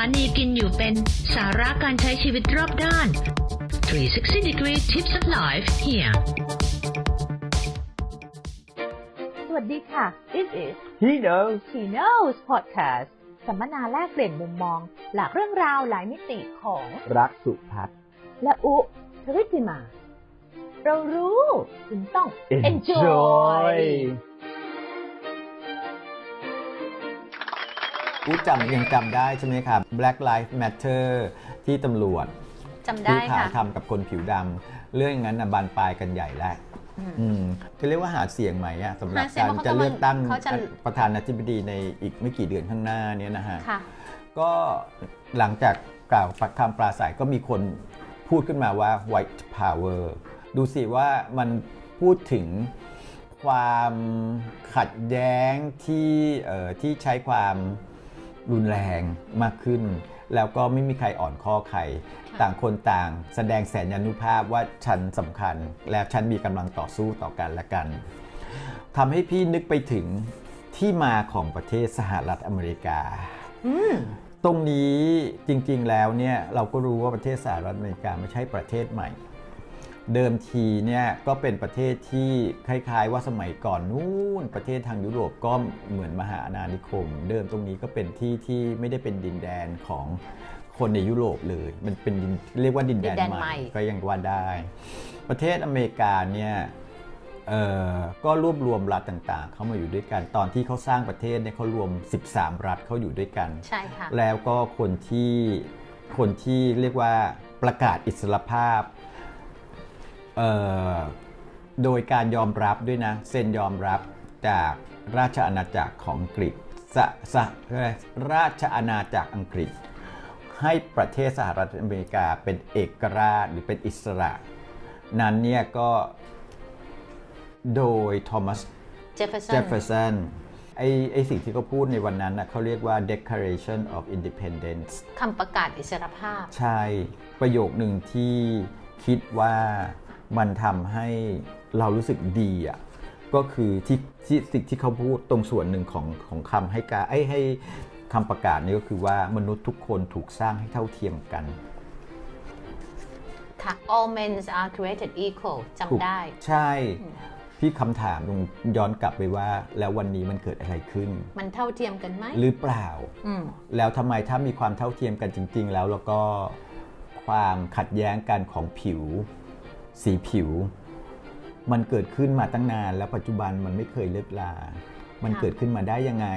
านีกินอยู่เป็นสาระการใช้ชีวิตรอบด้าน 360 degree tips of life here สวัสดีค่ะ This is He knows She Knows Podcast สัมมนาแลกเปลี่ยนมุมมอง หลากเรื่องราวหลายมิติของรักสุพัฒน์และอุทริติมา เรารู้คุณต้อง enjoy Enjoy อู้จำยังจำได้ใช่ไหมครับ Black Lives Matter ที่ตำรวจจำได้ที่ขาค่ะ ทำกับคนผิวดำเรื่องอย่างนั้นนะบานปลายกันใหญ่แล้วอืมจะเรียกว่าหาเสียงไหมอะสำหรับหาเสียงการเพราะจะเขาเลือกตั้งเขาจะ ประธานาธิบดีในอีกไม่กี่เดือนข้างหน้าเนี้นะฮะ ค่ะ ก็หลังจากกล่าวปักคำปราศัยก็มีคนพูดขึ้นมาว่า white power ดูสิว่ามันพูดถึงความขัดแย้งที่เอ่อที่ใช้ความ รุนแรงมากขึ้น แล้วก็ไม่มีใครอ่อนข้อใครค่ะต่างคนต่างแสดงแสนยานุภาพว่าฉันสำคัญ และฉันมีกำลังต่อสู้ต่อกันและกันทำให้พี่นึกไปถึงที่มาของประเทศสหรัฐอเมริกาตรงนี้จริงๆแล้วเนี่ยเราก็รู้ว่าประเทศสหรัฐอเมริกาไม่ใช่ประเทศใหม่ เดิมทีเนี่ยก็เป็นประเทศที่คล้าย ๆ ว่าสมัยก่อนนู้นประเทศทางยุโรปก็เหมือนมหาอาณานิคม เดิมตรงนี้ก็เป็นที่ที่ไม่ได้เป็นดินแดนของคนในยุโรปเลย มันเป็นดินเรียกว่าดินแดนดินแดนใหใหม่ม่ก็ยังว่าได้ ประเทศอเมริกาเนี่ยเอ่อก็รวบรวมรัฐต่างๆ เข้ามาอยู่ด้วยกัน ตอนที่เขาสร้างประเทศเนี่ยเขารวม 13 รัฐเข้าอยู่ด้วยกัน ใช่ค่ะ แล้วก็คนที่คนที่เรียกว่าประกาศอิสรภาพเอ่อ โดยการยอมรับด้วยนะ เซ็นยอมรับจากราชอาณาจักรของอังกฤษสะสะราชอาณาจักรอังกฤษ ให้ประเทศสหรัฐอเมริกาเป็นเอกราชหรือเป็นอิสระ นั้นเนี่ยก็โดยโทมัสเจฟเฟอร์สัเจนฟเฟอร์สันไอไอสิ่งที่เขาพูดในวันนั้นนะเขาเรียกว่า Declaration of Independence คำประกาศอิสรภาพ ใช่ ประโยคหนึ่งที่คิดว่า มันทำให้เรารู้สึกดีอะก็คือที่ที่สิ่งที่เขาพูดตรงส่วนหนึ่งของของคำให้การไอ้ให้คำประกาศนี้ก็คือว่ามนุษย์ทุกคนถูกสร้างให้เท่าเทียมกันค่ะ all men are created equal จำได้ ใช่ พี่คำถามตรงย้อนกลับไปว่า แล้ววันนี้มันเกิดอะไรขึ้น มันเท่าเทียมกันไหมหรือเปล่าอืมแล้วทำไมถ้ามีความเท่าเทียมกันจริง ๆ แล้วแล้วก็ความขัดแย้งกันของผิว สีผิว มันเกิดขึ้นมาตั้งนาน แล้วปัจจุบันมันไม่เคยเลิกลา มันค่ะเกิดขึ้นมาได้ยังไง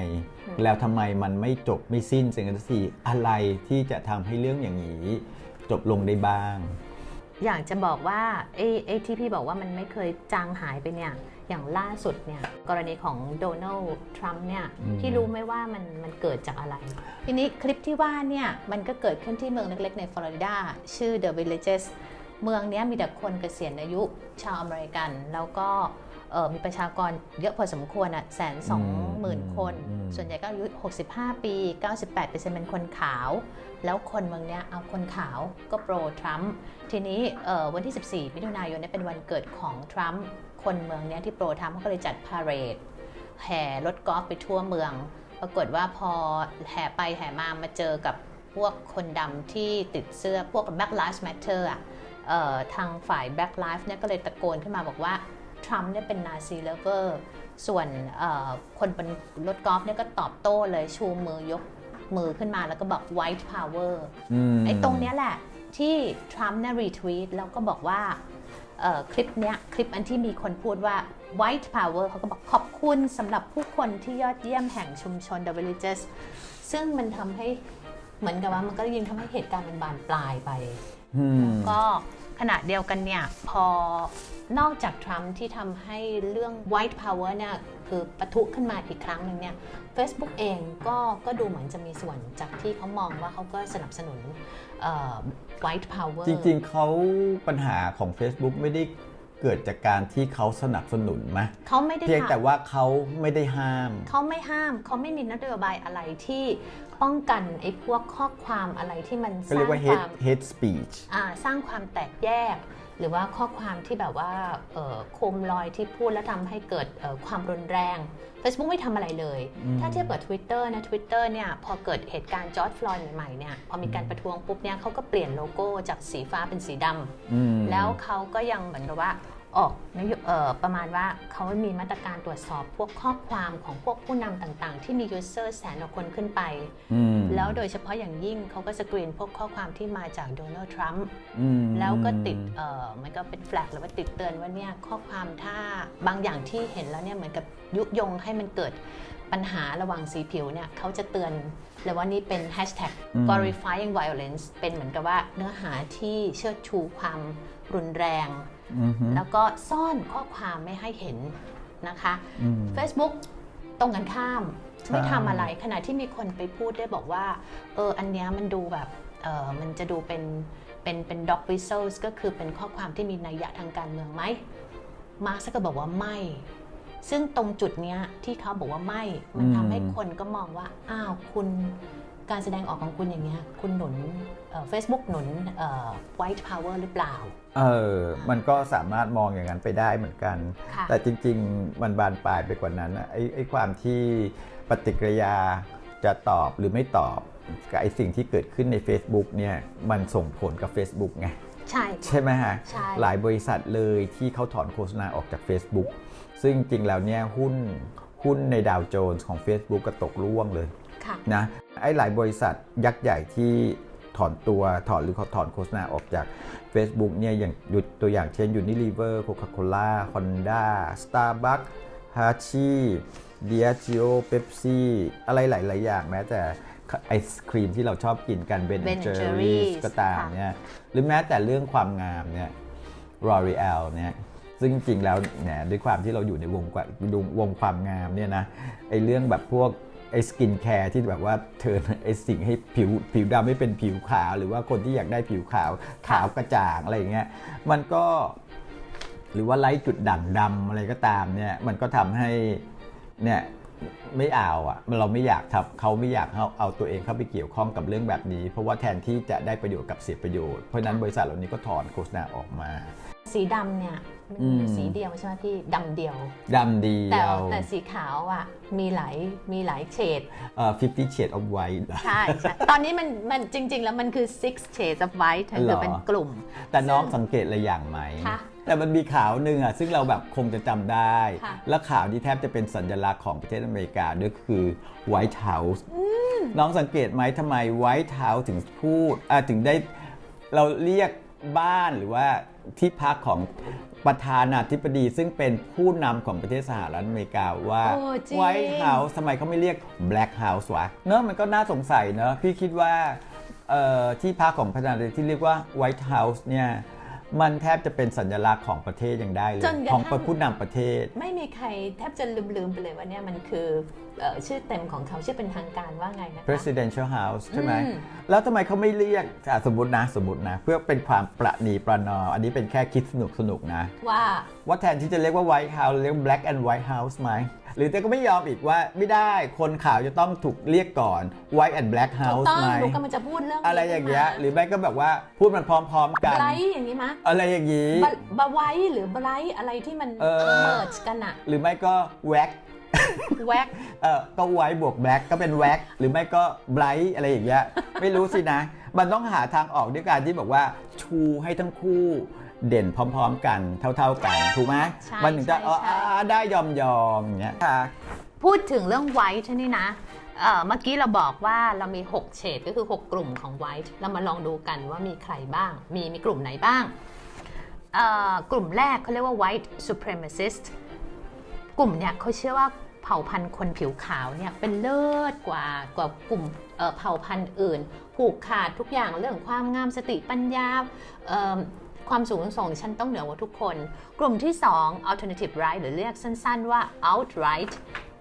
อืมแล้วทำไมมันไม่จบไม่สิ้นสักทีอะไรที่จะทำให้เรื่องอย่างนี้ จบลงได้บ้าง อยากจะบอกว่าไอ้ไอ้ที่พี่บอกว่ามันไม่เคยจางหายไปเนี่ยอย่างล่าสุดเนี่ยกรณีของโดนัลด์ทรัมป์เนี่ยอืมพี่รู้ไหมว่ามันมันเกิดจากอะไร ทีนี้คลิปที่ว่าเนี่ยมันก็เกิดขึ้นที่เมืองเล็กๆในฟลอริดาชื่อ The Villages เมืองเนี้ยมีแต่คนเกษียณอายุชาวอเมริกัน แล้วก็เอ่อมีประชากรเยอะพอสมควรอะแสนสองหมื่นคนอืมส่วนใหญ่ก็อายุ 65 ปี 98%เป็นคนขาว แล้วคนเมืองเนี้ยเอาคนขาวก็โปรทรัมป์ทีนี้เอ่อวันที่ 14 มิถุนายนเนี่ยเป็นวันเกิดของทรัมป์คนเมืองเนี้ยที่โปรทรัมป์เขาก็เลยจัดพาเหรดแห่รถกอล์ฟไปทั่วเมือง ปรากฏว่าพอแห่ไปแห่มามาเจอกับพวกคนดำที่ติดเสื้อพวก Black Lives Matter อะเอ่อ ทางฝ่าย Black Lives เนี่ยก็เลยตะโกนขึ้นมาบอกว่าทรัมป์เนี่ยเป็นนาซีเลเวอร์ส่วนเอ่อคนบนรถกอล์ฟเนี่ยก็ตอบโต้เลยชูมือยกมือขึ้นมาแล้วก็บอก white power มไอ้ตรงเนี้ยแหละที่ทรัมป์เนี่ยรีทวีตแล้วก็บอกว่าเอ่อคลิปเนี้ยคลิปอันที่มีคนพูดว่า white power เขาก็บอกขอบคุณสำหรับผู้คนที่ยอดเยี่ยมแห่งชุมชน The Villages ซึ่งมันทำให้เหมือนกับว่ามันก็ยิ่งทำให้เหตุการณ์มันบานปลายไปอืม ก็ขณะเดียวกันเนี่ยพอนอกจากทรัมป์ที่ทำให้เรื่อง white power เนี่ยคือปะทุขึ้นมาอีกครั้งหนึ่งเนี่ย Facebook เองก็ก็ดูเหมือนจะมีส่วนจากที่เขามองว่าเขาก็สนับสนุนเอ่อ white power จริง ๆเขาปัญหาของ Facebook ไม่ได้เกิดจากการที่เขาสนับสนุนไหมเขาไม่ได้เพียงแต่ทำว่าเขาไม่ได้ห้าม เขาไม่ห้ามเขาไม่มีนโยบายอะไรที่ ป้องกันไอ้พวกข้อความอะไรที่มันก็สเรีร้ายงกว่า ค hate วาม hate speech อ่าสร้างความแตกแยก หรือว่าข้อความที่แบบว่าเอ่อโคมลอยที่พูดแล้วทำให้เกิดเอ่อความรุนแรง Facebook ไม่ทำอะไรเลย อืม ถ้าเทียบกับ Twitter นะ Twitter เนี่ยพอเกิดเหตุการณ์จอร์จฟลอยด์ใหม่ๆเนี่ยพอมีการประท้วงปุ๊บเนี่ยเขาก็เปลี่ยนโลโก้จากสีฟ้าเป็นสีดำ อืม แล้วเขาก็ยังเหมือนกับว่า ออกนโยเอ่อประมาณว่าเขามีมาตรการตรวจสอบพวกข้อความของพวกผู้นำต่างๆ ที่มี user แสนกว่าคนขึ้นไปอืมแล้วโดยเฉพาะอย่างยิ่งเขาก็สกรีนพวกข้อความที่มาจากโดนัลด์ทรัมป์อืมแล้วก็ติดเอ่อมันก็เป็นแฟลกหรือว่าติดเตือนว่าเนี่ยข้อความถ้าบางอย่างที่เห็นแล้วเนี่ยเหมือนกับยุยงให้มันเกิดปัญหาระหว่างสีผิวเนี่ยเขาจะเตือนเลยว่านี่เป็น hashtag อืม glorifying violence เป็นเหมือนกับว่าเนื้อหาที่เชิดชูความรุนแรงอืมฮึ แล้วก็ซ่อนข้อความไม่ให้เห็นนะคะอืม Facebook ตรงกันข้ามใช่ไม่ทำอะไรขณะที่มีคนไปพูดได้บอกว่าเอออันเนี้ยมันดูแบบเออมันจะดูเป็นเป็นเป็น dog whistles ก็คือเป็นข้อความที่มีนัยยะทางการเมืองไหมมาร์กก็บอกว่าไม่ ซึ่งตรงจุดเนี้ยที่เขาบอกว่าไม่ มันอืมทำให้คนก็มองว่า อ้าวคุณการแสดงออกของคุณอย่างเงี้ยคุณหนุนเฟซบุ๊กหนุนเอ่อ white power หรือเปล่า เออ มันก็สามารถมองอย่างนั้นไปได้เหมือนกัน ค่ะแต่จริง ๆ มันบานปลายไปกว่านั้นนะไอ้ไอ้ความที่ปฏิกิริยาจะตอบหรือไม่ตอบกับไอ้สิ่งที่เกิดขึ้นใน Facebook เนี่ย มันส่งผลกับ Facebook ไง ใช่ ใช่ไหมฮะ ใช่ หลายบริษัทเลยที่เขาถอนโฆษณาออกจาก Facebook ซึ่งจริงแล้วเนี่ยหุ้นหุ้นในดาวโจนส์ของ Facebook ก็ตกร่วงเลย ค่ะ นะไอ้หลายบริษัทยักษ์ใหญ่ที่ ถอนตัวถอนหรือเขาถอนโฆษณาออกจาก Facebook เนี่ยอย่างหยุดตัวอย่างเช่น Unilever Coca-Cola Honda Starbucks h a c h i Diageo Pepsi อะไรหลาย ๆ อย่างแม้แต่ไอศครีมที่เราชอบกินกัน Ben Ben Jerry's Jerry's ก็ตามค่ะเนี่ยหรือแม้แต่เรื่องความงามเนี่ย L'Oreal เนี่ยซึ่งจริงๆแล้วเนี่ยด้วยความที่เราอยู่ในวงกว่าวงความงามเนี่ยนะไอเรื่องแบบพวก ไอสกินแคร์ที่แบบว่าเธอไอสิ่งให้ผิวผิวดำไม่เป็นผิวขาว หรือว่าคนที่อยากได้ผิวขาวขาวกระจ่างอะไรอย่างเงี้ยมันก็หรือว่าไล่จุดด่างดำอะไรก็ตามเนี่ยมันก็ทำให้เนี่ยไม่เอาอะเราไม่อยากทำเขาไม่อยากเอาเอาตัวเองเข้าไปเกี่ยวข้องกับเรื่องแบบนี้ เพราะว่าแทนที่จะได้ประโยชน์กับเสียประโยชน์เพราะฉะนั้นบริษัทเหล่านี้ก็ถอนโฆษณาออกมา สีดำเนี่ยมันมีอยู่อืมสีเดียวใช่ไหมพี่ดำเดียว ดำดีแต่เอาแต่สีขาวอะมีหลายมีหลายเฉดเอ่อ50 shades of white ใช่ใช่ตอนนี้มันมันจริง ๆ แล้วมันคือ six shades of white เหรคืออ เป็นกลุ่ม แต่น้องสังเกตอะไรอย่างไหม ค่ะแต่มันมีขาวหนึ่งอะ ซึ่งเราแบบคงจะจำได้ ค่ะ และขาวที่แทบจะเป็นสัญลักษณ์ของประเทศอเมริกาด้วยคือ White House น้องสังเกตไหมทำไม White House ถึงพูดอะถึงได้เราเรียกบ้านหรือว่า ที่พักของประธานาธิบดีซึ่งเป็นผู้นำของประเทศสหรัฐอเมริกาว่าโอ้จริง White House ทำไมเขาไม่เรียก Black House วะเนอะมันก็น่าสงสัยเนอะพี่คิดว่าเอ่อที่พักของประธานาธิบดีที่เรียกว่า White House เนี่ย มันแทบจะเป็นสัญลักษณ์ของประเทศยังได้เลย จนกระทั่ง ของผู้นำประเทศ ไม่มีใครแทบจะลืมๆไปเลยว่าเนี่ยมันคือเอ่อ ชื่อเต็มของเขาชื่อเป็นทางการว่าไงนะคะ presidential house ใช่ไหมอืมแล้วทำไมเขาไม่เรียกอะสมมตินะสมมตินะ เพื่อเป็นความประนีประนอมอันนี้เป็นแค่คิดสนุกสนุกๆนะ ว่าว่าแทนที่จะเรียกว่า white house เรียก black and white house ไหมหรือแต่ก็ไม่ยอมอีกว่าไม่ได้คนขาวจะต้องถูกเรียกก่อน white and black ถูก house ต้องไหมหนูกำลังจะพูดเรื่องอะไรอย่างเงี้ยหรือไม่ก็แบบว่าพูดมันพร้อม ๆ กันไบรท์อย่างนี้มะอะไรอย่างงี้บะไว้หรือไบรท์อะไรที่มันเออเมิร์จกันอะหรือไม่ก็ wax แวกเออก็ไว้บวกแบล็กก็เป็นแว็กหรือไม่ก็ไบรท์อะไรอย่างเงี้ยไม่รู้สินะ มันต้องหาทางออกด้วยการที่บอกว่าชูให้ทั้งคู่เด่นพร้อมๆกันเท่า ๆกัน ถูกไหมใช่มันถึงจะใช่อ๋อใช่ อ่าได้ยอมยอมอย่างเงี้ยค่ะ พูดถึงเรื่อง white นี่นะเอ่อเมื่อกี้เราบอกว่าเรามี 6 เฉดก็คือ 6 กลุ่มของ white เรามาลองดูกันว่ามีใครบ้าง มีมีกลุ่มไหนบ้างเอ่อกลุ่มแรกเขาเรียกว่า white supremacist กลุ่มเนี่ยเขาเชื่อว่าเผ่าพันธุ์คนผิวขาวเนี่ยเป็นเลิศกว่ากว่ากลุ่มเผ่าพันธุ์อื่น ผูกขาดทุกอย่างเรื่องความงามสติปัญญาความสูงส่งฉันต้องเหนือกว่าทุกคน กลุ่มที่ 2 alternative right หรือเรียกสั้นๆว่า outright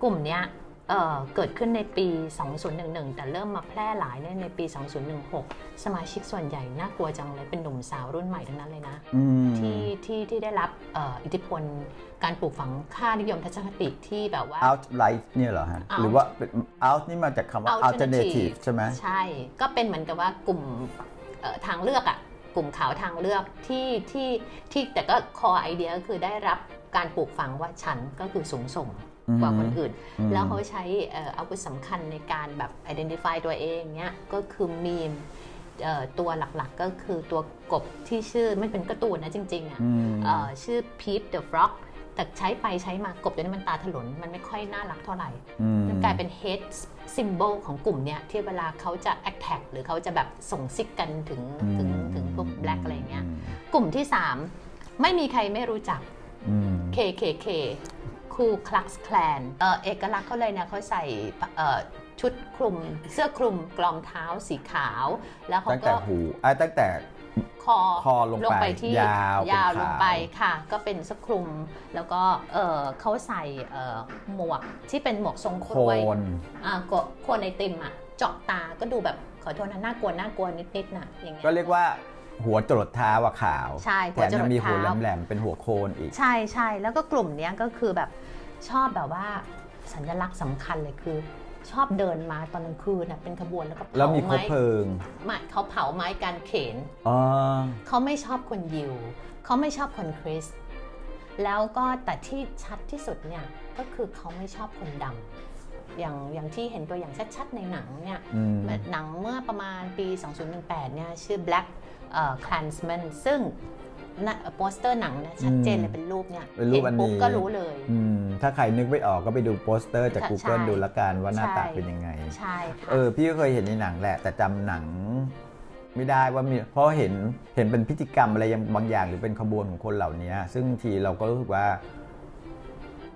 กลุ่มเนี้ย เอ่อเกิดขึ้นในปี 2011 แต่เริ่มมาแพร่หลายเนี่ยในปี 2016 สมาชิกส่วนใหญ่น่ากลัวจังเลย เป็นหนุ่มสาวรุ่นใหม่ทั้งนั้นเลยนะอืมที่ที่ที่ได้รับเอ่ออิทธิพลการปลูกฝังค่านิยมทัศนคติที่แบบว่า outright เนี่ยเหรอฮะ Out หรือว่าเป็น out นี่มาจากคำว่า alternative ใช่ไหมใช่ ก็เป็นเหมือนกับว่ากลุ่มเอ่อทางเลือกอะกลุ่มขาวทางเลือกที่ที่ที่แต่ก็คอไอเดียก็คือได้รับการปลูกฝังว่าฉันก็คือสูงส่ง กว่าคนอื่นอืมแล้วเขาใช้เอ่ออาวุธสำคัญในการแบบ identify ตัวเองเนี้ยก็คือมีมเอ่อตัวหลักๆก็คือตัวกบที่ชื่อไม่เป็นการ์ตูนนะจริงๆอะอืมเอ่อชื่อ Peep the Frog แต่ใช้ไปใช้มากบตัวนี้มันตาถลน มันไม่ค่อยน่ารักเท่าไหร่อืมมันกลายเป็น head symbol ของกลุ่มเนี้ยที่เวลาเขาจะ attack หรือเขาจะแบบส่งซิกกันถึงถึงถึงพวก black อะไรเงี้ยกลุ่มที่ 3 ไม่มีใครไม่รู้จักอืม KKK คูคลักส์แคลนเอ่อเอกลักษณ์เขาเลยนะเขาใส่เอ่อชุดคลุม เสื้อคลุมกลอมเท้าสีขาว แล้วเขาตั้งแต่ก็หูอะตั้งแต่คอคอลงไปที่ยาวเป็นยาวขาวลงไปค่ะ ก็เป็นเสื้อคลุมแล้วก็เอ่อเขาใส่เอ่อหมวกที่เป็นหมวกทรงโคกล้วยนอ่าก็โคนไอติมอะเจาะตาก็ดูแบบขอโทษนะน่ากลัวน่ากลัวนิดๆน่ะอย่างเงี้ยก็เรียกว่าหัวจรดเท้าอะขาวใช่แถหัวมจรยังดมีหัวเท้าแหลมๆเป็นหัวโคนอีก ใช่ใช่แล้วก็กลุ่มเนี้ยก็คือแบบ ชอบแบบว่าสัญลักษณ์สำคัญเลยคือ ชอบเดินมาตอนกลางคืนน่ะเป็นขบวนแล้วก็เผาแล้วมีคบไม้เพลิงไม่เขาเผาไม้การเขน อ๋อเขาไม่ชอบคนยิว เขาไม่ชอบคนคริสต์แล้วก็แต่ที่ชัดที่สุดเนี่ยก็คือเขาไม่ชอบคนดำอย่างอย่างที่เห็นตัวอย่างชัดๆในหนังเนี่ยอืม หนังเมื่อประมาณปี 2018 เนี่ยชื่อ Black เอ่อ Klansman ซึ่งนะ โปสเตอร์หนังเนี่ยชัดเจนเลยเป็นรูปเนี่ยเป็นรูปอันนี้ปุ๊บก็รู้เลยอืมถ้าใครนึกไม่ออกก็ไปดูโปสเตอร์จากใช่ Google ดูละกันว่าหน้าตาใช่เป็นยังไงใช่ค่ะเออพี่ก็เคยเห็นในหนังแหละ แต่จำหนังไม่ได้ว่ามีเพราะเห็นเห็นเป็นพิธีกรรมอะไรยังบางอย่างหรือเป็นขบวนของคนเหล่านี้ซึ่งบางทีเราก็รู้สึกว่า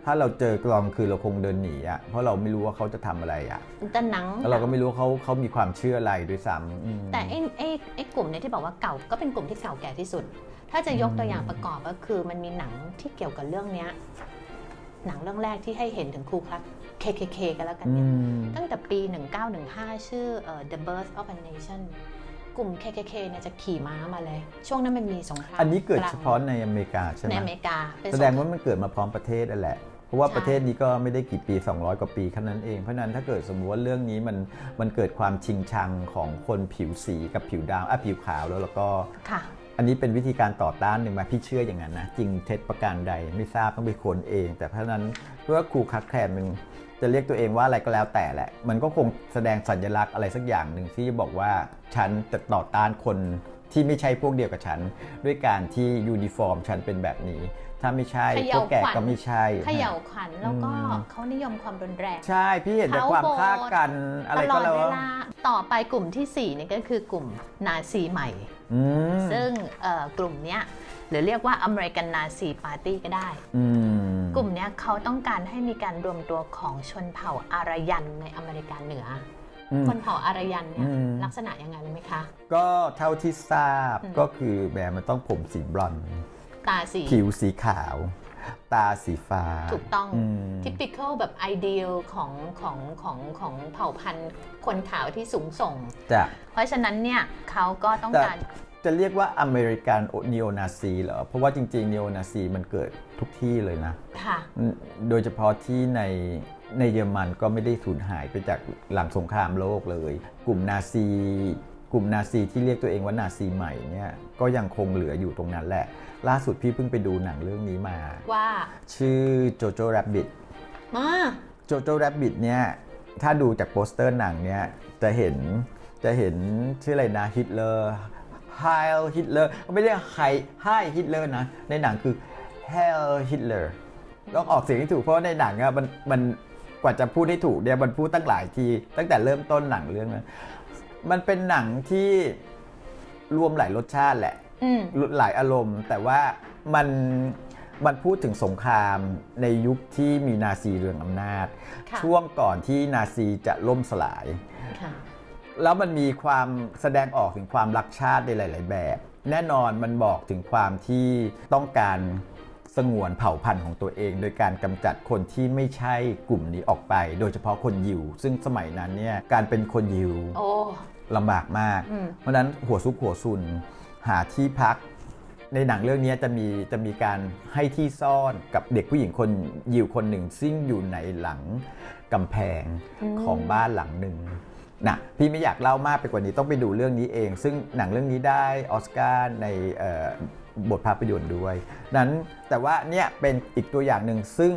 ถ้าเราเจอกลองคือเราคงเดินหนีอะเพราะเราไม่รู้ว่าเขาจะทำอะไรอะแต่หนังแล้วเราก็ไม่รู้ว่าเขาเขามีความเชื่ออะไรด้วยซ้ำอืมแต่ไอ้ไอ้ไอ้กลุ่มเนี่ยที่บอกว่าเก่าก็เป็นกลุ่มที่เก่าแก่ที่สุด ถ้าจะยกตัวอย่างประกอบก็คือมันมีหนังที่เกี่ยวกับเรื่องเนี้ยหนังเรื่องแรกที่ให้เห็นถึงครูคลัก KKK กันแล้วกันอืเนี่ยมตั้งแต่ปี 1915 ชื่อเอ่อ The Birth of a Nation กลุ่ม KKK เนี่ยจะขี่ม้ามาเลย ช่วงนั้นมันมีสงคราม อันนี้เกิดลงเฉพาะในอเมริกาใช่ไหในมอเมริกาเป็นแสดงว่ามันเกิดมาพร้อมประเทศนั่นแหละ เพราะว่าใช่ประเทศนี้ก็ไม่ได้กี่ปี 200 กว่าปีแค่นั้นเอง เพราะฉะนั้นถ้าเกิดสมมติว่าเรื่องนี้มันมันเกิดความชิงชังของคนผิวสีกับผิวดำอะผิวขาวแล้วแล้วก็ค่ะ อันนี้เป็นวิธีการต่อต้านหนึ่งไหมาพี่เชื่ออย่างนั้นนะ จริงเท็จประการใดไม่ทราบต้องไปค้นเอง แต่เพราะฉะนั้นเพื่อครูคัดแคลนมันจะเรียกตัวเองว่าอะไรก็แล้วแต่แหละ มันก็คงแสดงสัญลักษณ์อะไรสักอย่างหนึ่งที่บอกว่าฉันจะต่อต้านคนที่ไม่ใช่พวกเดียวกับฉัน ด้วยการที่ยูนิฟอร์มฉันเป็นแบบนี้ ถ้าไม่ใช่เขพย่าวกแกขวัญก็ไม่ใช่เขย่าขวัญแล้วก็อืมเขานิยมความรุนแรง ใช่ พี่เห็นแต่เขาความฆ่าโบสถ์กันอะไรตลก็อดแล้วเวลาต่อไปกลุ่มที่4เนี่ยก็คือกลุ่มนาซีใหม่อืม ซึ่งเอ่อกลุ่มเนี้ยหรือเรียกว่าอเมริกันนาซีปาร์ตี้ก็ได้อืมกลุ่มเนี้ยเขาต้องการให้มีการรวมตัวของชนเผ่าอารยันในอเมริกาเหนืออือมคนเผ่าอารยันเนี่ยอืมลักษณะยังไงรู้ไหมคะ ก็เท่าที่ทราบอืมก็คือแบบมันต้องผมสีบลอนด์ตาสีผิวสีขาว ตาสีฟ้า ถูกต้องม typical แบบไอเดียของของของของเผ่าพันธุ์คนขาวที่สูงส่งจะเพราะฉะนั้นเนี่ยเขาก็ต้องแต่การ จะเรียกว่าอเมริกันนีโอนาซีเหรอ เพราะว่าจริงๆนีโอนาซีมันเกิดทุกที่เลยนะ ค่ะอืมโดยเฉพาะที่ในในเยอรมันก็ไม่ได้สูญหายไปจากหลังสงครามโลกเลย กลุ่มนาซี กลุ่มนาซีที่เรียกตัวเองว่านาซีใหม่เนี่ยก็ยังคงเหลืออยู่ตรงนั้นแหละ ล่าสุดพี่เพิ่งไปดูหนังเรื่องนี้มา ว่า ชื่อโจโจแรบบิทมาโจโจแรบบิทเนี่ย ถ้าดูจากโปสเตอร์หนังเนี่ย จะเห็นจะเห็นชื่ออะไรนะฮิตเลอร์ไฮฮิตเลอร์ไม่ได้ไฮไฮฮิตเลอร์นะ ในหนังคือ Hell Hitler ต้องออกเสียงให้ถูกเพราะว่าในหนังอะมันมันกว่าจะพูดให้ถูกเนี่ยมันพูดตั้งหลายที ตั้งแต่เริ่มต้นหนังเรื่องนั้นมันเป็นหนังที่รวมหลายรสชาติแหละอืม หลายอารมณ์ แต่ว่ามันมันพูดถึงสงครามในยุคที่มีนาซีเรืองอำนาจค่ะช่วงก่อนที่นาซีจะล่มสลายค่ะแล้วมันมีความแสดงออกถึงความรักชาติในหลาย ๆ แบบ แน่นอนมันบอกถึงความที่ต้องการสงวนเผ่าพันธุ์ของตัวเอง โดยการกำจัดคนที่ไม่ใช่กลุ่มนี้ออกไป โดยเฉพาะคนยิว ซึ่งสมัยนั้นเนี่ยการเป็นคนยิวโอ้ลำบากมากอืมเพราะฉะนั้นหัวซุกหัวซุน หาที่พัก ในหนังเรื่องนี้จะมีจะมีการให้ที่ซ่อนกับเด็กผู้หญิงคนยิวคนหนึ่งซึ่งอยู่ในหลังกำแพงอืมของบ้านหลังหนึ่งนะพี่ไม่อยากเล่ามากไปกว่านี้ต้องไปดูเรื่องนี้เอง ซึ่งหนังเรื่องนี้ได้ออสการ์ในเอ่อบทภาพยนตร์ด้วย นั้นแต่ว่าเนี่ยเป็นอีกตัวอย่างหนึ่งซึ่ง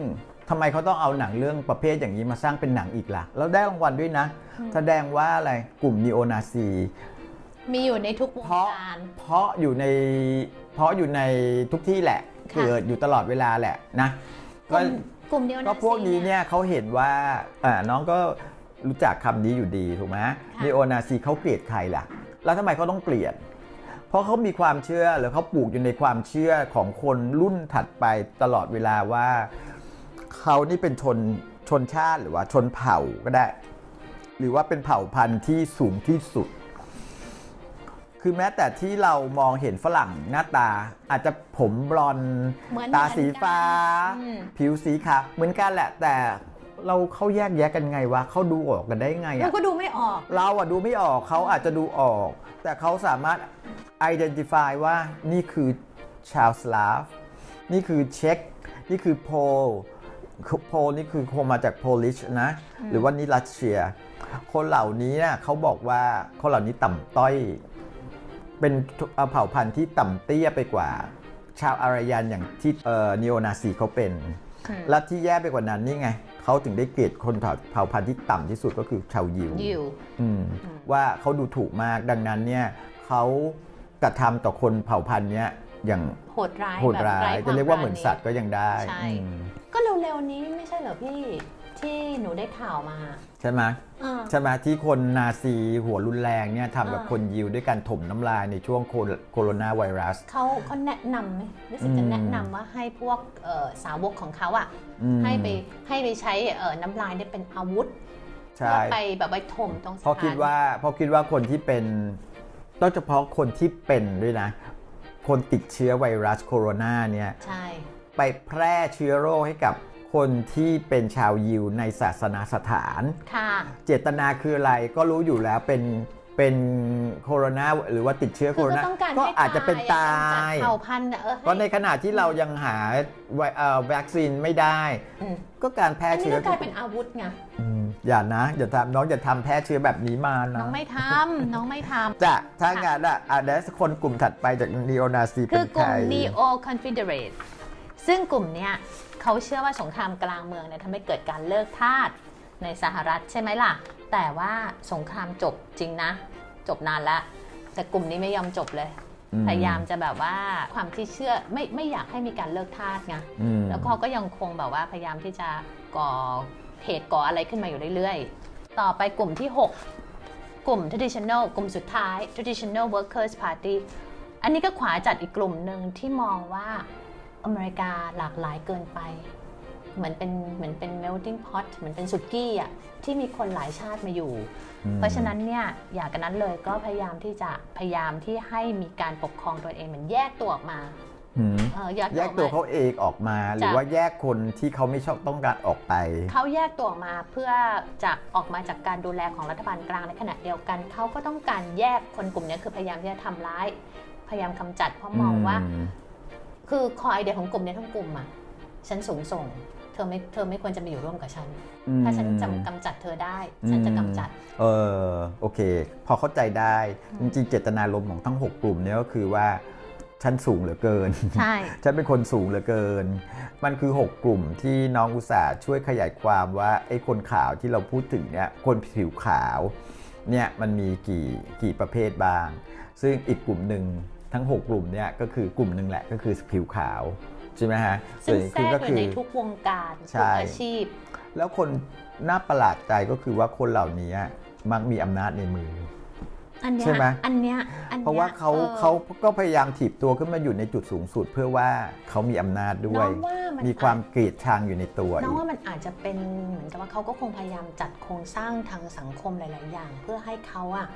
ทำไมเขาต้องเอาหนังเรื่องประเภทอย่างนี้มาสร้างเป็นหนังอีกล่ะแล้วได้รางวัลด้วยนะ แสดงว่าอะไรกลุ่มนีโอนาซี มีอยู่ในทุกวงเพราะการ เพราะอยู่ในเพราะอยู่ในทุกที่แหละ ค่ะ เกิดอยู่ตลอดเวลาแหละนะกลุ่มกลุ่มเดียวก็พวกนี้เนี่ยเขาเห็นว่าอ่าน้องก็รู้จักคำนี้อยู่ดีถูกไหมนีโอนาซีเขาเกลียดใครล่ะ แล้วทำไมเขาต้องเกลียด เพราะเขามีความเชื่อหรือเขาปลูกอยู่ในความเชื่อของคนรุ่นถัดไปตลอดเวลาว่าเขานี่เป็นชนชนชาติหรือว่าชนเผ่าก็ได้ หรือว่าเป็นเผ่าพันธุ์ที่สูงที่สุด คือแม้แต่ที่เรามองเห็นฝรั่งหน้าตา อาจจะผมบลอนด์เหมือนตาสีฟ้าอืมผิวสีขาวเหมือนกันแหละ แต่เราเขาแยกแยะกันไงวะเขาดูออกกันได้ไงเราอะก็ดูไม่ออก เราอะดูไม่ออกเขาอาจจะดูออก แต่เขาสามารถ identify ว่านี่คือชาวสลาฟ นี่คือเช็กนี่คือโพลโพลนี่คือคงมาจากโพลิชนะ หรือว่านี่รัสเซีย คนเหล่านี้เนี่ยเขาบอกว่าคนเหล่านี้ต่ำต้อย เป็นเผ่าพันธุ์ที่ต่ำเตี้ยไปกว่า ชาวอารยันอย่างที่เอ่อนีโอนาซีเขาเป็นอืมและที่แย่ไปกว่านั้นนี่ไงเขาถึงได้เกลียดคนเผ่าเผ่าพันธุ์ที่ต่ำที่สุดก็คือชาวยิวยิวอืมว่าเขาดูถูกมากดังนั้นเนี่ยเขากระทำต่อคนเผ่าพันธุ์เนี้ยอย่างโหดร้ายโหดร้าแบบยไคจะมเรียกว่าปเหมือนณีสัตว์ก็ยังได้ใช่อืมก็เร็วๆนี้ไม่ใช่เหรอพี่ที่หนูได้ข่าวมาใช่ไหมอ่าใช่ไหมที่คนนาซีหัวรุนแรงเนี่ยทำกับอ่าคนยิวด้วยการถมน้ำลายในช่วงโคโรโคโรนาไวรัสเขาเขาแนะนำไหมรู้สึกจะอืมแนะนำว่าให้พวกเอ่อสาวกของเขาอะอืมให้ไปให้ไปใช้เอ่อน้ำลายได้เป็นอาวุธใช่เพื่อไปแบบไปถมตรงสถานเพราะคิดว่าเพราะคิดว่าคนที่เป็นต้องเฉพาะคนที่เป็นด้วยนะ คนติดเชื้อไวรัสโคโรนาเนี่ยใช่ไปแพร่เชื้อโรคให้กับ คนที่เป็นชาวยิวในศาสนาสถาน ค่ะ เจตนาคืออะไรก็รู้อยู่แล้วเป็นเป็นโคโรนาหรือว่าติดเชื้อโคคือโรก็นาต้องการก็ให้อาจจะเป็นตาจัดยเผ่าพันธุ์น่ะเออเพราะในขณะที่เรายังหาไวเอ่อวัคซีนไม่ได้ อืมก็การแพร่อันนี้เชื้อก็กลายเป็นอาวุธไง อืมอย่านะอย่าทำน้องอย่าทำแพร่เชื้อแบบนี้มานะน้องไม่ทำน้องไม่ทำจะถ้างานอะอะเดี๋ยวคนกลุ่มถัดไปจากนีโอนาซีคืเป็อนกใครลุ่ม Neo Confederate ซึ่งกลุ่มเนี้ยเขาเชื่อว่าสงครามกลางเมืองเนี่ยทำให้เกิดการเลิกทาสในสหรัฐใช่ไหมล่ะ แต่ว่าสงครามจบจริงนะ จบนานแล้ว แต่กลุ่มนี้ไม่ยอมจบเลยอืมพยายามจะแบบว่าความที่เชื่อไม่ไม่อยากให้มีการเลิกทาสไงอืมแล้วเขาก็ยังคงแบบว่าพยายามที่จะก่อเหตุก่ออะไรขึ้นมาอยู่เรื่อยๆ ต่อไปกลุ่มที่ 6 กลุ่ม traditional กลุ่มสุดท้าย traditional workers party อันนี้ก็ขวาจัดอีกกลุ่มหนึ่งที่มองว่า อเมริกาหลากหลายเกินไป เหมือนเป็นเหมือนเป็น melting pot เหมือนเป็นสุกี้อะที่มีคนหลายชาติมาอยู่อืมเพราะฉะนั้นเนี่ยอยากกันนั้นเลยก็พยายามที่จะพยายามที่ให้มีการปกครองตัวเองเหมือนแยกตัวออกมาอืมเออแยกแยกตัวออกมาเขาเองออกมา หรือจ้ะว่าแยกคนที่เขาไม่ชอบต้องการออกไป เขาแยกตัวออกมาเพื่อจะออกมาจากการดูแลของรัฐบาลกลางในขณะเดียวกัน เขาก็ต้องการแยกคนกลุ่มนี้คือพยายามที่จะทำร้าย พยายามกำจัดเพราะมองว่า คือคอไอเดียของกลุ่มเนี้ทั้งกลุ่มอะฉันสูงส่ง เธอไม่เธอไม่ควรจะมาอยู่ร่วมกับฉันอืมถ้าฉันจำกำจัดเธอได้ ฉันจะกำจัด เออโอเค พอเข้าใจได้ จริงๆเจตนารมณ์ของทั้ง 6 กลุ่มเนี้ก็คือว่าฉันสูงเหลือเกิน ใช่ ฉันเป็นคนสูงเหลือเกิน มันคือ 6 กลุ่มที่น้องอุตสาห์ช่วยขยายความว่าไอ้คนขาวที่เราพูดถึงเนี่ย คนผิวขาวเนี่ยมันมีกี่กี่ประเภทบ้าง ซึ่งอีกกลุ่มหนึ่ง ทั้ง 6 กลุ่มเนี่ยก็คือกลุ่มหนึ่งแหละก็คือผิวขาวใช่ไหมฮะซึ่งส่วนแทรคืกอยู่ในทุกวงการใช่ทุกอาชีพ แล้วคนน่าประหลาดใจก็คือว่าคนเหล่านี้มักมีอำนาจในมืออันเนี้ยใช่ไหมอันเนี้ยอันนี้ยเพราะว่าเขาออเขาก็พยายามถีบตัวขึ้นมาอยู่ในจุดสูงสุด เพื่อว่าเขามีอำนาจด้วยน้องว่ามันมีความเกลียดชังอยู่ในตัวน้องอีกว่ามันอาจจะเป็นเหมือนกับว่าเขาก็คงพยายามจัดโครงสร้างทางสังคมหลาย ๆ อย่าง เพื่อให้เขาอะ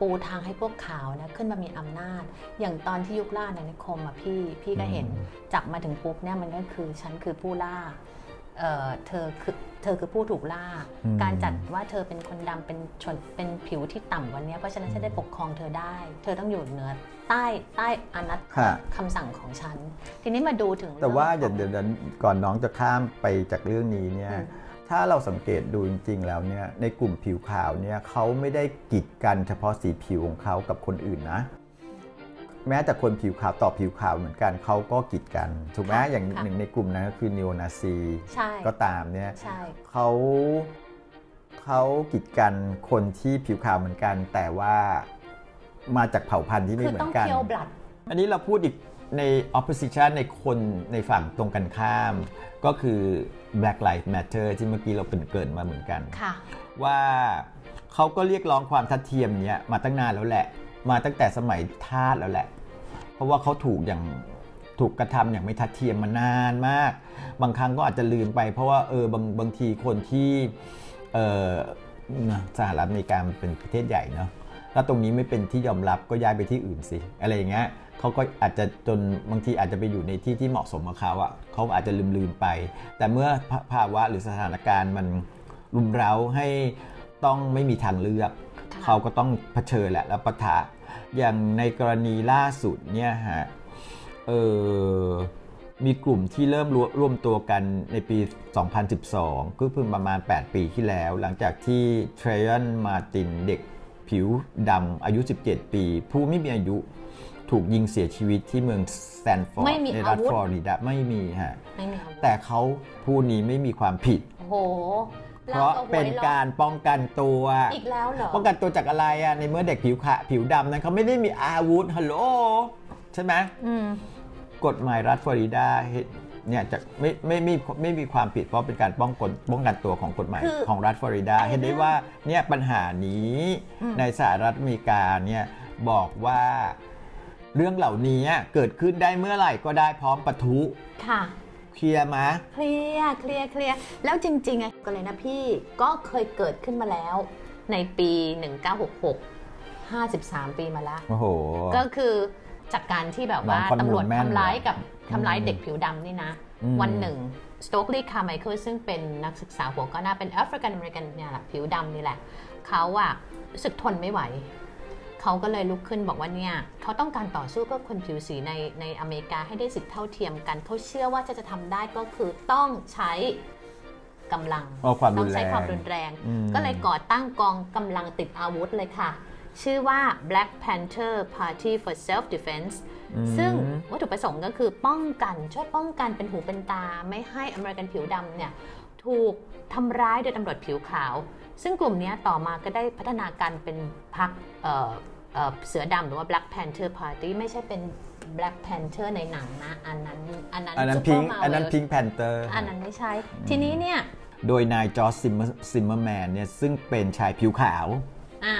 ปูทางให้พวกขาวนะขึ้นมามีอำนาจ อย่างตอนที่ยุคล่าอาณานิคมอะพี่พี่ก็เห็นอืมจับมาถึงปุ๊บเนี่ยมันก็คือฉันคือผู้ล่าเอ่อเธอคือเธอคือผู้ถูกล่าอืมการจัดว่าเธอเป็นคนดำเป็นชนเป็นผิวที่ต่ำวันเนี้ยเพราะฉะนั้นฉันได้ปกครองเธอได้ เธอต้องอยู่เหนือใต้ใต้อานัตค่ะคำสั่งของฉัน ทีนี้มาดูถึงแต่ว่าเรื่เดี๋ยวองของเดี๋ยวก่อนน้องจะข้ามไปจากเรื่องนี้เนี่ยอืม ถ้าเราสังเกตดูจริงๆแล้วเนี่ยในกลุ่มผิวขาวเนี่ยเขาไม่ได้กีดกันเฉพาะสีผิวของเขากับคนอื่นนะ แม้แต่คนผิวขาวต่อผิวขาวเหมือนกันเขาก็กีดกันถูกไหมค่ะอย่างค่ะหนึ่งในกลุ่มนั้นก็คือนิโอนาซีใช่ก็ตามเนี่ยใช่เขาเขากีดกันคนที่ผิวขาวเหมือนกัน แต่ว่ามาจากเผ่าพันธุ์ที่ไม่คือเหมืต้อองนกันเคี่ยวบลัดอันนี้เราพูดอีกใน opposition ในคนในฝั่งตรงกันข้าม ก็คือ Black Lives Matter ที่เมื่อกี้เราเกรินเกรินมาเหมือนกันค่ะว่าเขาก็เรียกร้องความทัดเทียมเนี้ยมาตั้งนานแล้วแหละ มาตั้งแต่สมัยทาสแล้วแหละ เพราะว่าเขาถูกอย่างถูกกระทำอย่างไม่ทัดเทียมมานานมาก บางครั้งก็อาจจะลืมไป เพราะว่าเออบางบางทีคนที่เออนะสหรัฐอเมริกามันเป็นประเทศใหญ่เนาะ ถ้าตรงนี้ไม่เป็นที่ยอมรับก็ย้ายไปที่อื่นสิอะไรอย่างเงี้ยเขาก็อาจจะจนบางทีอาจจะไปอยู่ในที่ที่เหมาะสมกับเขาอะเขาอาจจะลืมลืมๆไป แต่เมื่อภาภาวะหรือสถานการณ์มันรุมเร้าให้ต้องไม่มีทางเลือกค่ะเขาก็ต้องเผชิญแหละแล้วปะทะอย่างในกรณีล่าสุดเนี่ยฮะเออมีกลุ่มที่เริ่มรวร่วมตัวกันในปี 2012 ก็เพิ่งประมาณ 8 ปีที่แล้ว หลังจากที่เทรยันมาตินเด็ก ผิวดำอายุ 17 ปี ผู้ไม่มีอายุถูกยิงเสียชีวิตที่เมืองสแตนฟอร์ไม่ดมีในรัฐอาวุธฟลอริดาไม่มีฮะไม่มีอาวุธแต่เขาผู้นี้ไม่มีความผิดโอ้โหเพราะเป็นการป้องกันตัวอีกแล้วเหรอป้องกันตัวจากอะไรอะในเมื่อเด็กผิวขาวผิวดำนั้นเขาไม่ได้มีอาวุธฮัลโหลใช่ไหมอืมกฎหมายรัฐฟลอริดา เนี่ยจะไม่ไม่ไม่ไม่มีความผิดเพราะเป็นการป้องกันป้องกันตัวของกฎหมายคือของรัฐฟลอริดาไอ้เห็นได้เรื่องว่าเนี่ยปัญหานี้อืมในสหรัฐอเมริกาเนี่ยบอกว่าเรื่องเหล่านี้เกิดขึ้นได้เมื่อไหร่ก็ได้พร้อมปะทุค่ะเคลียร์มาเคลียร์เคลียร์เคลียร์แล้วจริงๆไงก็เลยนะพี่ก็เคยเกิดขึ้นมาแล้วในปี 1966 53 ปีมาแล้ว โอ้โห ก็คือจากการที่แบบว่าน้องข้อมูลตำรวจแม่นทำร้ายกับว่ะ ทำร้ายอืมเด็กผิวดำนี่นะอืมวันหนึ่งสโต k ลีย์คาร์ไมเคิลซึ่งเป็นนักศึกษาหัวก้าวหน้าเป็นแอฟริกันอเมริกันเนี่ยแหละผิวดำนี่แหละเขาอะรู้สึกทนไม่ไหวเขาก็เลยลุกขึ้นบอกว่าเนี่ยเขาต้องการต่อสู้เพื่อคนผิวสีในในอเมริกาให้ได้สิทธิเท่าเทียมกันเขาเชื่อว่าจะจะทำได้ก็คือต้องใช้กำลังอ๋อความรุต้องนแรงใช้ความรุนแรงอืมก็เลยก่อตั้งกองกำลังติดอาวุธเลยค่ะ ชื่อว่า Black Panther Party for Self Defense อืม ซึ่งวัตถุประสงค์ก็คือป้องกันช่วยป้องกันเป็นหูเป็นตา ไม่ให้อเมริกันผิวดำเนี่ยถูกทำร้ายโดยตำรวจผิวขาว ซึ่งกลุ่มเนี้ยต่อมาก็ได้พัฒนาการเป็นพรรคเอ่อเอ่อเสือดำหรือว่า Black Panther Party ไม่ใช่เป็น Black Panther ในหนังนะ อันนั้นอันนั้นอันนั้น Super พิง Marvel อันนั้นพิงแพนเตอร์อันนั้นไม่ใช่ ทีนี้เนี่ย โดยนายจอร์จซิมเมอร์ซิมเมอร์แมนเนี่ยซึ่งเป็นชายผิวขาวอะ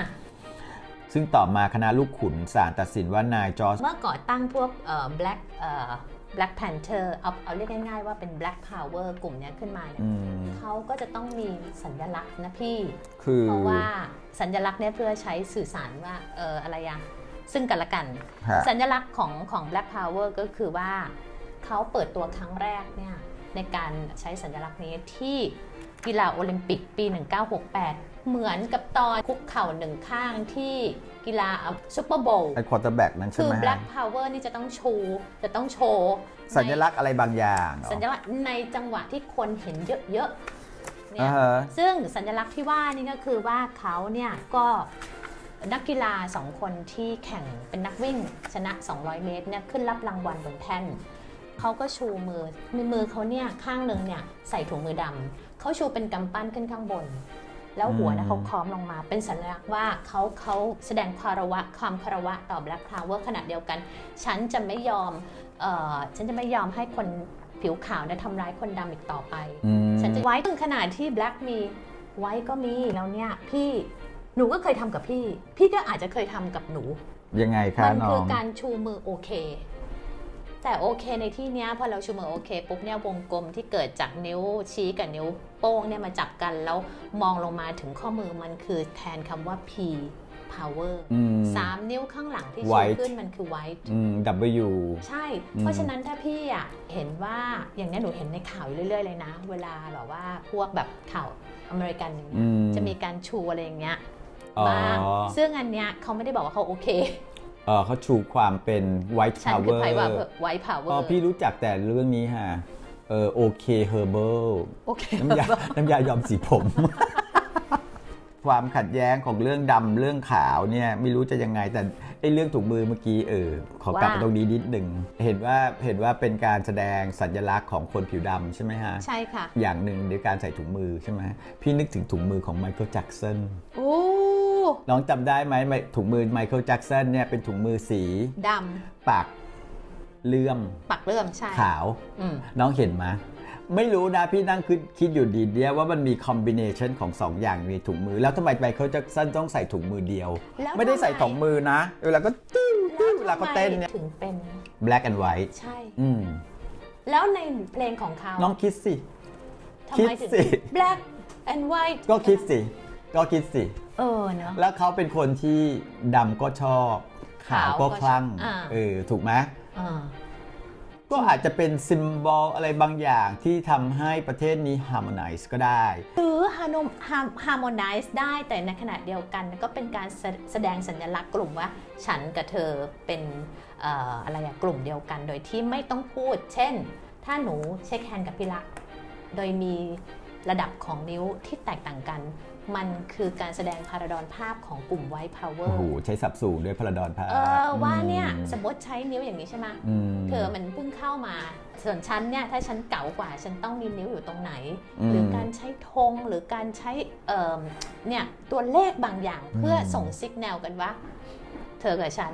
ซึ่งต่อมาคณะลูกขุนศาลตัดสินว่านายจอร์จเมื่อก่อตั้งพวกเอ่อ black เอ่อ black panther เอาเอาเรียกง่ายๆว่าเป็น black power กลุ่มเนี้ยขึ้นมาเนี่ยอืมเขาก็จะต้องมีสัญลักษณ์นะพี่ คือเพราะว่าสัญลักษณ์เนี่ยเพื่อใช้สื่อสารว่าเอออะไรอะซึ่งกันและกันฮะสัญลักษณ์ของของ black power ก็คือว่าเขาเปิดตัวครั้งแรกเนี่ยในการใช้สัญลักษณ์นี้ที่กีฬาโอลิมปิกปี 1968 เหมือนกับตอนคุกเข่าหนึ่งข้างที่กีฬาซูเปอร์โบว์ไอ้ควอเตอร์แบ็กนั้นใช่คือไหมฮะ black power นี่จะต้องชู จะต้องโชว์ สัญลักษณ์อะไรบางอย่างเหรอสัญลักษณ์ในจังหวะที่คนเห็นเยอะๆเนี่อ่ายฮะซึ่งสัญลักษณ์ที่ว่านี่ก็คือว่าเขาเนี่ยก็นักกีฬาสองคนที่แข่งเป็นนักวิ่งชนะ 200 เมตรเนี่ยขึ้นรับรางวัลบนแท่นเขาก็ชูมือในมือเขาเนี่ยข้างหนึ่งเนี่ยใส่ถุงมือดำเขาชูเป็นกำปั้นขึ้นข้างบน แล้วหัวนะเขาค้อมลงมาเป็นสัญลักษณ์ว่าเขาเขาแสดงคารวะความคารวะต่อ Black Power ขณะเดียวกัน ฉันจะไม่ยอมเออฉันจะไม่ยอมให้คนผิวขาวเนี่ยทำร้ายคนดำอีกต่อไปอืมฉันจะไว้ถึงขนาดที่ Black มีไว้ก็มีแล้วเนี่ยพี่หนูก็เคยทำกับพี่ พี่ก็อาจจะเคยทำกับหนูยังไงคะมัน้คืองการชูมือโอเค แต่โอเคในที่เนี้ยพอเราชูมือโอเคปุ๊บเนี่ยวงกลมที่เกิดจากนิ้วชี้กับนิ้วโป้งเนี่ยมาจับกันแล้วมองลงมาถึงข้อมือมันคือแทนคำว่า P power อืมสามนิ้วข้างหลังที่ชู White ขึ้นมันคือ white อืม W ใช่อืมเพราะฉะนั้นถ้าพี่อะเห็นว่าอย่างนี้ยหนูเห็นในข่าวอยู่เรื่อย ๆ เลยนะ เวลาแบบว่าพวกแบบข่าวอเมริกันอย่างเงี้อืยมจะมีการชูอะไรอย่างเงี้ยอ๋อบ้างซึ่งอันเนี้ยเขาไม่ได้บอกว่าเขาโอเค เออเขาชูความเป็น white ฉันคือ power ไผ่ว่าไว้ power อ๋อพี่รู้จักแต่เรื่องนี้ฮะเออโอเคเฮอร์เบิล โอเค น้ำยา น้ำยายอมสีผม ความขัดแย้งของเรื่องดำเรื่องขาวเนี่ยไม่รู้จะยังไงแต่ไอ้เรื่องถุงมือเมื่อกี้เออขอกลับมาตรงนี้นิดหนึ่งเห็นว่าเห็นว่าเป็นการแสดงสัญลักษณ์ของคนผิวดำใช่ไหมฮะ ใช่ค่ะ อย่างหนึ่งในการใส่ถุงมือใช่ไหมพี่นึกถึงถุงมือของไมเคิลแจ็กสัน โอ้ น้องจำได้ไหมไมถุงมือไมเคิลแจ็กสันเนี่ยเป็นถุงมือสีดปากเลื่อมำปักเลื่อมใช่ขาวอืมน้องเห็นไหมไม่รู้นะพี่นั่งคิดคิดอยู่ดีเดียวว่ามันมีคอมบิเนชันของสองอย่างในถุงมือ แล้วทำไมไมเคิลแจ็คสันต้องใส่ถุงมือเดียวแล้วไม่ได้ใส่ทำไมสองมือนะเวลาก็ติ้วติ้วเวลาเขาเต้นเนี่ยถึงเป็น black and white ใช่อืมแล้วในเพลงของเขาน้องคิดสิทำคิดไมถึงสิ black and white ก็คิดสิ ก็คิดสิ เออเนอะแล้วเขาเป็นคนที่ดำก็ชอบ ขาวก็คลั่งอ่า เออถูกไหมอ่า ก็อาจจะเป็นซิมบอลอะไรบางอย่างที่ทำให้ประเทศนี้ harmonize ก็ได้ หรือ harmon- har- harmonize ได้แต่ในขณะเดียวกันก็เป็นการแสแสดงสัญลักษณ์กลุ่มว่า ฉันกับเธอเป็นเอ่ออะไรอะกลุ่มเดียวกันโดยที่ไม่ต้องพูด เช่น ถ้าหนูเช็คแฮนด์กับพี่รักโดยมีระดับของนิ้วที่แตกต่างกัน มันคือการแสดงพาราดอนภาพของกลุ่ม white โอ้ power โหใช้สับสูงด้วยพลดอนพาเออว่าเนี่ยอืมสมมติใช้นิ้วอย่างนี้ใช่ไหมอืมเธอมันเพิ่งเข้ามา ส่วนฉันเนี่ยถ้าฉันเก๋ากว่าฉันต้องมีนิ้วอยู่ตรงไหน อืมหรือการใช้ธงหรือการใช้เอ่อเนี่ยตัวเลขบางอย่างเพื่อส่งสัญญาณกันว่า เธอกับฉัน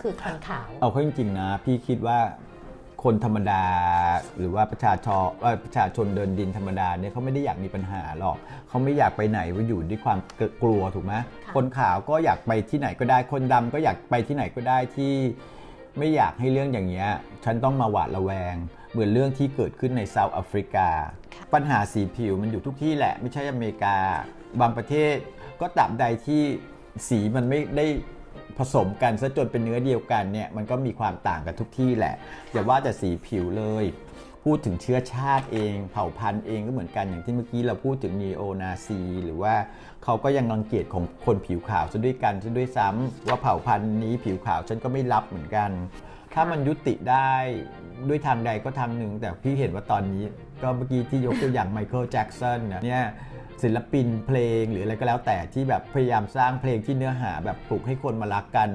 คือคนขาว เอาเข้าจริงๆนะ พี่คิดว่า คนธรรมดา หรือว่าประชาชนเอ่อประชาชนเดินดินธรรมดาเนี่ยเขาไม่ได้อยากมีปัญหาหรอกเขาไม่อยากไปไหนว่าอยู่ด้วยความกลัวถูกไหมค่ะคนขาวก็อยากไปที่ไหนก็ได้คนดำก็อยากไปที่ไหนก็ได้ที่ไม่อยากให้เรื่องอย่างเงี้ยฉันต้องมาหวาดระแวง เหมือนเรื่องที่เกิดขึ้นในเซาท์แอฟริกา ปัญหาสีผิวมันอยู่ทุกที่แหละ ไม่ใช่อเมริกา บางประเทศก็ตราบใดที่สีมันไม่ได้ ผสมกันซะจนเป็นเนื้อเดียวกันเนี่ยมันก็มีความต่างกันทุกที่แหละ อย่าว่าแต่สีผิวเลย พูดถึงเชื้อชาติเอง เผ่าพันธุ์เองก็เหมือนกันอย่างที่เมื่อกี้เราพูดถึงนีโอนาซี หรือว่าเขาก็ยังรังเกียจของคนผิวขาวซะด้วยกันซะด้วยซ้ำว่าเผ่าพันธุ์นี้ผิวขาวฉันก็ไม่รับเหมือนกัน ถ้ามันยุติได้ด้วยทางใดก็ทางหนึ่ง แต่พี่เห็นว่าตอนนี้ ก็เมื่อกี้ที่ยกตัวอย่างไมเคิลแจ็กสันเนี่ย ศิลปินเพลงหรืออะไรก็แล้วแต่ที่แบบพยายามสร้างเพลงที่เนื้อหาแบบปลุกให้คนมารักกัน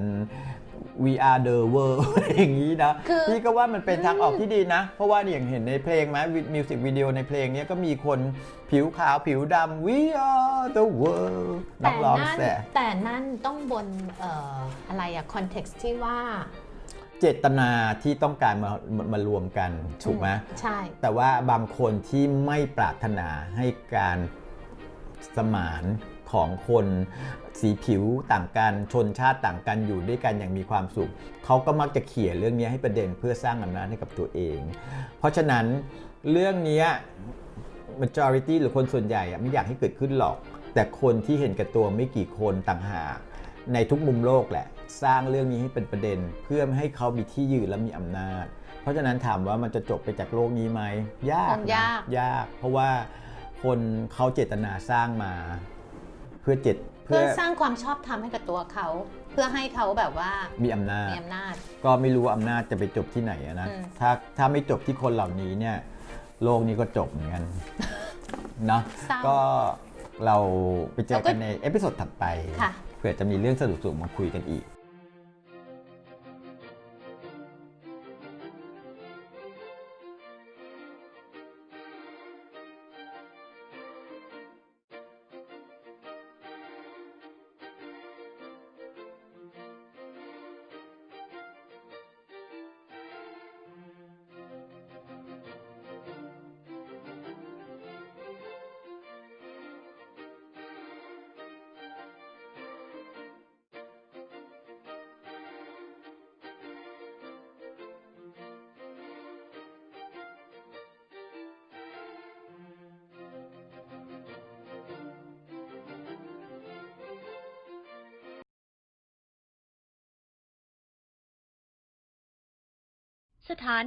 We are the world อะไรอย่างนี้นะคือพี่ก็ว่ามันเป็นทางออกที่ดีนะ เพราะว่าอย่างเห็นในเพลงไหมมิวสิกวิดีโอในเพลงเนี้ยก็มีคนผิวขาวผิวดำ We are the world นัแต่กร้องนั่นแสแต่นั่นต้องบนเอ่ออะไรอะคอนเท็กซ์ที่ว่าเจตนาที่ต้องการมามามารวมกันถูกไหมใช่ แต่ว่าบางคนที่ไม่ปรารถนาให้การ สมานของคนสีผิวต่างกันชนชาติต่างกันอยู่ด้วยกันอย่างมีความสุข เขาก็มักจะเขี่ยเรื่องนี้ให้ประเด็นเพื่อสร้างอำนาจให้กับตัวเอง เพราะฉะนั้นเรื่องนี้ majority หรือคนส่วนใหญ่อะไม่อยากให้เกิดขึ้นหรอก แต่คนที่เห็นแก่ตัวไม่กี่คนต่างหากในทุกมุมโลกแหละ สร้างเรื่องนี้ให้เป็นประเด็น เพื่อไม่ให้เขามีที่ยืนและมีอำนาจ เพราะฉะนั้นถามว่ามันจะจบไปจากโลกนี้ไหมยากคงนะยากยาก เพราะว่า คนเขาเจตนาสร้างมา เพื่อเจตเพื่อสร้างความชอบธรรมให้กับตัวเขา เพื่อให้เขาแบบว่ามีอำนาจ มีอำนาจ ก็ไม่รู้ว่าอำนาจจะไปจบที่ไหนอะนะ อืม ถ้าถ้าไม่จบที่คนเหล่านี้เนี่ย โลกนี้ก็จบเหมือนกัน เนาะ เศร้าก็เราไปเจอแล้วก็กันในเอพิโซดถัดไป ค่ะ เผื่อจะมีเรื่องสนุกๆมาคุยกันอีก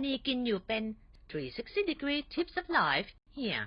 นีกินอยู่เป็น 360 degree tips of life here